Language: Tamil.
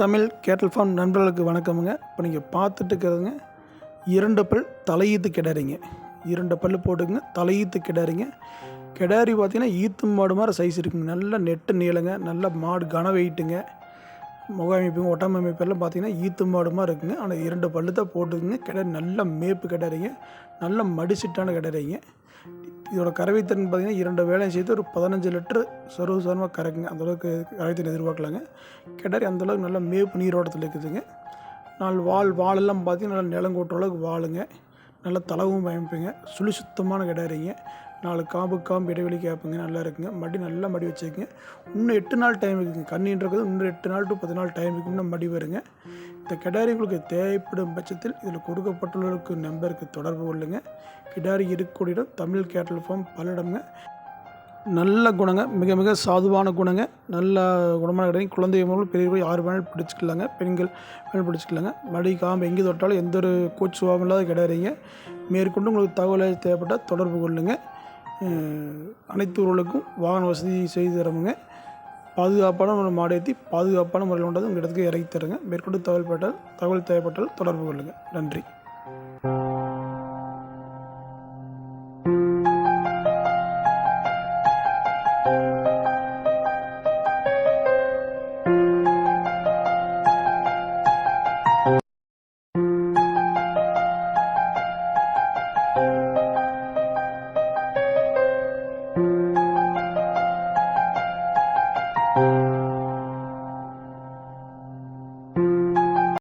தமிழ் கேட்டல் ஃபார்ம் நண்பர்களுக்கு வணக்கமுங்க. இப்போ நீங்கள் பார்த்துட்டு இருக்கிறதுங்க இரண்டு பல் தலையீத்து கிடாரிங்க. இரண்டு பல் போட்டுக்குங்க தலையீத்து கிடாரிங்க. கிடாரி பார்த்திங்கன்னா ஈத்து மாடு மாதிரி சைஸ் இருக்குங்க. நல்ல நெட்டு நீளங்க நல்ல மாடு கன வெயிட்டுங்க முக அமைப்புங்க ஒட்டமை அமைப்பெல்லாம் பார்த்தீங்கன்னா ஈத்து மாடு மாதிரி இருக்குங்க. ஆனால் இரண்டு பல்லு தான் போட்டுக்குங்க. கிடாரி நல்ல மேப்பு கிடாரிங்க. நல்ல மடிசிட்டான கிடாரிங்க. இதோட கறவைத்திறன் பார்த்தீங்கன்னா இரண்டு வேலையும் சேர்த்து ஒரு பதினஞ்சு லிட்டர் சர்வ சாரமாக கறக்குங்க. அந்தளவுக்கு கறவைத்திறன் எதிர்பார்க்கலாங்க. கிடாரி அந்தளவுக்கு நல்ல மேப்பு நீரோட்டத்தில் இருக்குதுங்க. நாலு வால் வாலெல்லாம் பார்த்தீங்கன்னா நல்லா நிலங்கோட்டுற அளவுக்கு வாளுங்க. நல்ல தளவும் பயமிப்பீங்க சுழி சுத்தமான கிடாரிங்க நாலு காம்பு காம்பு இடைவெளி கேட்புங்க. நல்லா இருக்குங்க. மடி நல்லா மடி வச்சுக்கோங்க. இன்னும் எட்டு நாள் டைம் இருக்குங்க. கண்ணின்றது இன்னும் எட்டு நாள் டு பத்து நாள் டைம் இருக்கு இன்னும் மடி வருங்க. இந்த கிடாரி உங்களுக்கு தேவைப்படும் பட்சத்தில் இதில் கொடுக்கப்பட்டுள்ளவருக்கு நம்பருக்கு தொடர்பு கொள்ளுங்க. கிடாரி இருக்கக்கூடிய இடம் தமிழ் கேட்டல் ஃபார்ம் பல்லடம்ங்க. நல்ல குணங்க மிக மிக சாதுவான குணங்க நல்ல குணமான கிடையாது குழந்தை முதல் பெரியவர்கள் யார் வேணாலும் பிடிச்சிக்கலாங்க. பெண்கள் வேணாலும் பிடிச்சிக்கலாங்க. மடி காம்பு எங்கே தொட்டாலும் எந்த ஒரு கூச்சு சுபாவம் இல்லாத கிடையாதுங்க. மேற்கொண்டு உங்களுக்கு தகவல் தேவைப்பட்டால் தொடர்பு கொள்ளுங்கள் அனைத்து ஊர்களுக்கும் வாகன வசதி செய்து தரமுங்க. பாதுகாப்பான ஒரு மாடு ஏற்றி பாதுகாப்பான முறையில் கொண்டது உங்கள் இடத்துக்கு இறக்கி தருங்க. மேற்கொண்டு தகவல் பட்டால் தகவல் தேவைப்பட்டால் தொடர்பு கொள்ளுங்கள் நன்றி.